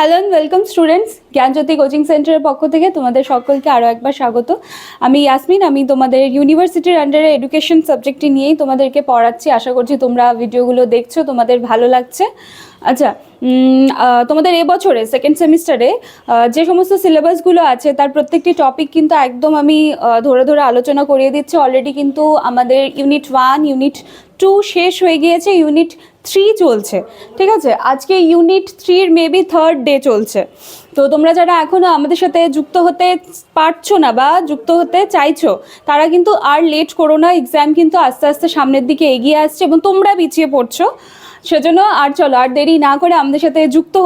Hello and welcome students Gyanjyoti coaching সেন্টারের পক্ষ থেকে তোমাদের সকলকে আরও একবার স্বাগত। আমি ইয়াসমিন আমি তোমাদের ইউনিভার্সিটির আন্ডারে এডুকেশন সাবজেক্টটি নিয়েই তোমাদেরকে পড়াচ্ছি। আশা করছি তোমরা ভিডিওগুলো দেখছ, তোমাদের ভালো লাগছে। আচ্ছা তোমাদের এবছরে সেকেন্ড সেমিস্টারে যে সমস্ত সিলেবাসগুলো আছে, তার প্রত্যেকটি টপিক কিন্তু একদম আমি ধরে ধরে আলোচনা করিয়ে দিচ্ছি। অলরেডি কিন্তু আমাদের ইউনিট ওয়ান ইউনিট টু শেষ হয়ে গিয়েছে। ইউনিট থ্রি চলছে, ঠিক আছে? আজকে ইউনিট থ্রির মেবি থার্ড ডে চলছে। তো তোমরা যারা এখনও আমাদের সাথে যুক্ত হতে পারছ না বা যুক্ত হতে চাইছো, তারা কিন্তু আর লেট করো না এক্সাম কিন্তু আস্তে আস্তে সামনের দিকে এগিয়ে আসছে এবং তোমরা পিছিয়ে পড়ছো। সেজন্য আর চলো, আর দেরি না করে আমাদের সাথে যুক্ত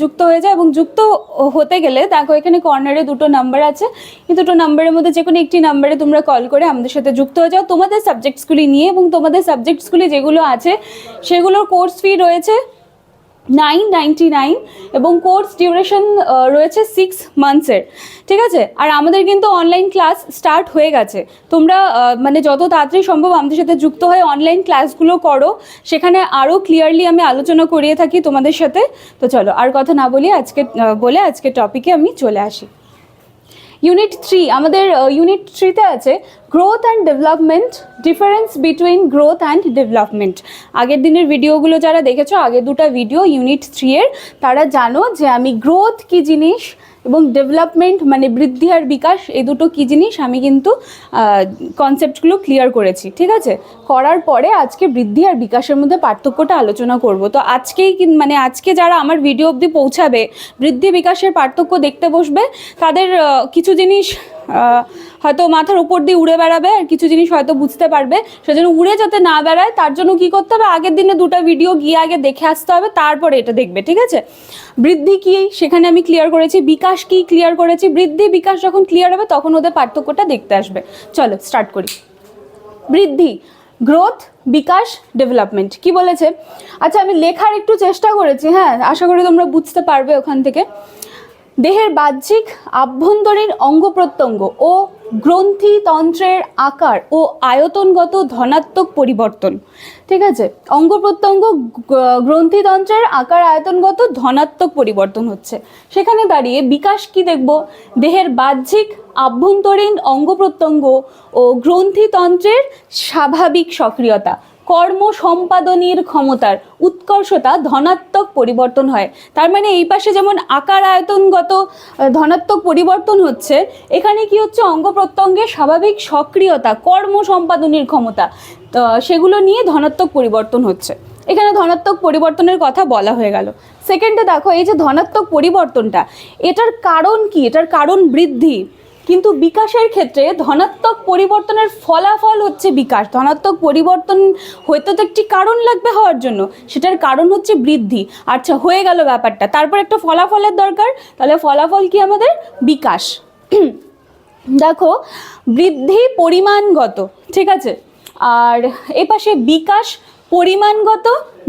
যুক্ত হয়ে যায় এবং যুক্ত হতে গেলে দেখো এখানে কর্নারে দুটো নাম্বার আছে। এই দুটো নাম্বারের মধ্যে যে কোনো একটি নাম্বারে তোমরা কল করে আমাদের সাথে যুক্ত হয়ে যাও। তোমাদের সাবজেক্টসগুলি নিয়ে এবং তোমাদের সাবজেক্টসগুলি যেগুলো আছে, সেগুলোর কোর্স ফি রয়েছে। নাইন নাইনটি নাইন এবং কোর্স ডিউরেশন রয়েছে সিক্স মান্থসের ঠিক আছে? আর আমাদের কিন্তু অনলাইন ক্লাস স্টার্ট হয়ে গেছে। তোমরা মানে যত তাড়াতাড়ি সম্ভব আমাদের সাথে যুক্ত হয়ে অনলাইন ক্লাসগুলো করো। সেখানে আরও ক্লিয়ারলি আমি আলোচনা করিয়ে থাকি তোমাদের সাথে। তো চলো, আর কথা না বলি আজকে বলে আজকে টপিকে আমি চলে আসি। ইউনিট থ্রি আমাদের ইউনিট থ্রিতে আছে growth and development difference between growth and development আগের দিনের ভিডিওগুলো যারা দেখেছ আগের দুটা ভিডিও ইউনিট থ্রি এর, তারা জানো যে আমি গ্রোথ কি জিনিস এবং ডেভেলপমেন্ট মানে বৃদ্ধি আর বিকাশ, এই দুটো কী জিনিস আমি কিন্তু কনসেপ্টগুলো ক্লিয়ার করেছি, ঠিক আছে? করার পরে আজকে বৃদ্ধি আর বিকাশের মধ্যে পার্থক্যটা আলোচনা করব। তো আজকেই মানে আজকে যারা আমার ভিডিও অবধি পৌঁছাবে, বৃদ্ধি বিকাশের পার্থক্য দেখতে বসবে, তাদের কিছু জিনিস হয়তো মাথার উপর দিয়ে উড়ে বেড়াবে, আর কিছু জিনিস হয়তো বুঝতে পারবে। সেজন্য উড়ে যাতে না বেড়ায়, তার জন্য কি করতে হবে? আগের দিনে দুটো ভিডিও গিয়ে আগে দেখে আসতে হবে, তারপরে এটা দেখবে, ঠিক আছে? বৃদ্ধি কি? সেখানে আমি ক্লিয়ার করেছি। বিকাশ কি ক্লিয়ার করেছি? বৃদ্ধি, বিকাশ যখন ক্লিয়ার হবে, তখন ওদের পার্থক্যটা দেখতে আসবে। চলো স্টার্ট করি। বৃদ্ধি গ্রোথ বিকাশ ডেভেলপমেন্ট কি বলেছে? আচ্ছা আমি লেখার একটু চেষ্টা করেছি হ্যাঁ? আশা করি তোমরা বুঝতে পারবে ওখান থেকে। দেহের বাহ্যিক আভ্যন্তরীণ অঙ্গ প্রত্যঙ্গ ও গ্রন্থিতন্ত্রের আকার ও আয়তনগত ধনাত্মক পরিবর্তন। ঠিক আছে? অঙ্গ প্রত্যঙ্গ গ্রন্থিতন্ত্রের আকার, আয়তনগত ধনাত্মক পরিবর্তন হচ্ছে। সেখানে দাঁড়িয়ে বিকাশ কি দেখব? দেহের বাহ্যিক আভ্যন্তরীণ অঙ্গ প্রত্যঙ্গ ও গ্রন্থিতন্ত্রের স্বাভাবিক সক্রিয়তা। কর্ম সম্পাদনীর ক্ষমতার উৎকর্ষতা ধনাত্মক পরিবর্তন হয়। তার মানে এই পাশে যেমন আকার আয়তনগত ধনাত্মক পরিবর্তন হচ্ছে, এখানে কি হচ্ছে? অঙ্গ প্রত্যঙ্গের স্বাভাবিক সক্রিয়তা, কর্ম সম্পাদনীর ক্ষমতা সেগুলো নিয়ে ধনাত্মক পরিবর্তন হচ্ছে। এখানে ধনাত্মক পরিবর্তনের কথা বলা হয়ে গেল। সেকেন্ডে দেখো, এই যে ধনাত্মক পরিবর্তনটা, এটার কারণ কি? এটার কারণ বৃদ্ধি। কিন্তু বিকাশের ক্ষেত্রে ধনাত্মক পরিবর্তনের ফলাফল হচ্ছে বিকাশ। ধনাত্মক পরিবর্তন হয়তো তো একটি কারণ লাগবে হওয়ার জন্য, সেটার কারণ হচ্ছে বৃদ্ধি। আচ্ছা হয়ে গেল ব্যাপারটা। তারপর একটা ফলাফলের দরকার, তাহলে ফলাফল কি আমাদের? বিকাশ। দেখো, বৃদ্ধি পরিমাণগত, ঠিক আছে? আর এ পাশে বিকাশ পরিমাণগত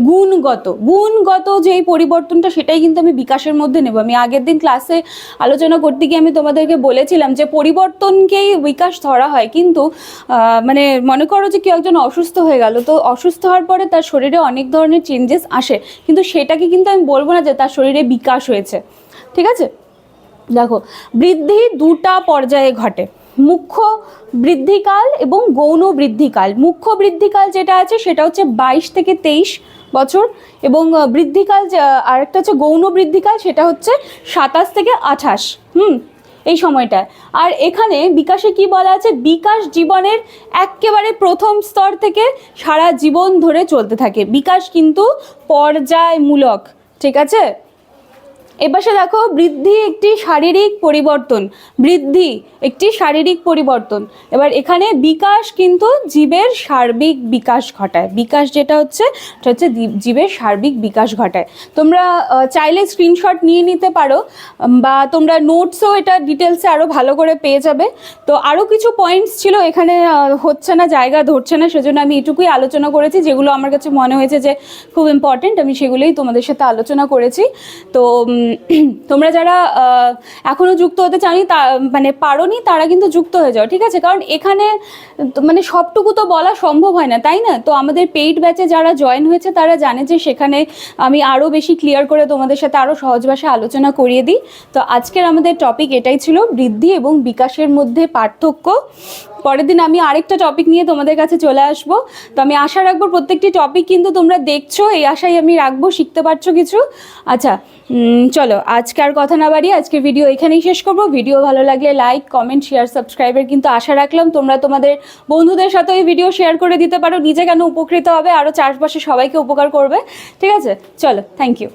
গুণগত গুণগত যেই পরিবর্তনটা সেটাই কিন্তু আমি বিকাশের মধ্যে নেব। আমি আগের দিন ক্লাসে আলোচনা করতে গিয়ে আমি তোমাদেরকে বলেছিলাম যে পরিবর্তনকেই বিকাশ ধরা হয়। কিন্তু মানে মনে করো যে কেউ একজন অসুস্থ হয়ে গেল, তো অসুস্থ হওয়ার পরে তার শরীরে অনেক ধরনের চেঞ্জেস আসে। কিন্তু সেটাকে কিন্তু আমি বলব না যে তার শরীরে বিকাশ হয়েছে। ঠিক আছে? দেখো, বৃদ্ধি দুটা পর্যায়ে ঘটে। মুখ্য বৃদ্ধিকাল এবং গৌণ বৃদ্ধিকাল। মুখ্য বৃদ্ধিকাল যেটা আছে সেটা হচ্ছে বাইশ থেকে তেইশ বছর এবং বৃদ্ধিকাল আরেকটা হচ্ছে গৌণ বৃদ্ধিকাল, সেটা হচ্ছে সাতাশ থেকে আঠাশ। হুম, এই সময়টায়। আর এখানে বিকাশে কি বলা আছে? বিকাশ জীবনের একেবারে প্রথম স্তর থেকে সারা জীবন ধরে চলতে থাকে। বিকাশ কিন্তু পর্যায়মূলক, ঠিক আছে? এপাশে দেখো, বৃদ্ধি একটি শারীরিক পরিবর্তন, বৃদ্ধি একটি শারীরিক পরিবর্তন। এবার এখানে বিকাশ কিন্তু জীবের সার্বিক বিকাশ ঘটায়। বিকাশ যেটা হচ্ছে, সেটা হচ্ছে জীবের সার্বিক বিকাশ ঘটায়। তোমরা চাইলে স্ক্রিনশট নিয়ে নিতে পারো বা তোমরা নোটসও এটা ডিটেলসে আরও ভালো করে পেয়ে যাবে। তো আরও কিছু পয়েন্টস ছিল, এখানে হচ্ছে না, জায়গা ধরছে না, সেজন্য আমি এটুকুই আলোচনা করেছি, যেগুলো আমার কাছে মনে হয়েছে যে খুব ইম্পর্টেন্ট আমি সেগুলোই তোমাদের সাথে আলোচনা করেছি। তো তোমরা যারা আহ, এখনও যুক্ত হতে চানি তা মানে পারোনি তারা কিন্তু যুক্ত হয়ে যাও ঠিক আছে? কারণ এখানে মানে সবটুকু তো বলা সম্ভব হয় না তাই না? তো আমাদের পেইড ব্যাচে যারা জয়েন হয়েছে তারা জানে যে সেখানে আমি আরও বেশি ক্লিয়ার করে তোমাদের সাথে আরও সহজ ভাষায় আলোচনা করিয়ে দিই। তো আজকের আমাদের টপিক এটাই ছিল বৃদ্ধি এবং বিকাশের মধ্যে পার্থক্য। পরের দিন আমি আরেকটা টপিক নিয়ে তোমাদের কাছে চলে আসব। তো আমি আশা রাখব প্রত্যেকটি টপিক কিন্তু তোমরা দেখছ, এই আশাই আমি রাখব, শিখতে পারছ কিছু। আচ্ছা চলো আজকে আর কথা না বাড়িয়ে আজকে ভিডিও এখানেই শেষ করব। ভিডিও ভালো লাগলে লাইক কমেন্ট শেয়ার সাবস্ক্রাইবের কিন্তু আশা রাখলাম। তোমরা তোমাদের বন্ধুদের সাথে এই ভিডিও শেয়ার করে দিতে পারো। নিজে কেন উপকৃত হবে? আরও চারপাশে সবাইকে উপকার করবে। ঠিক আছে? চলো থ্যাংক ইউ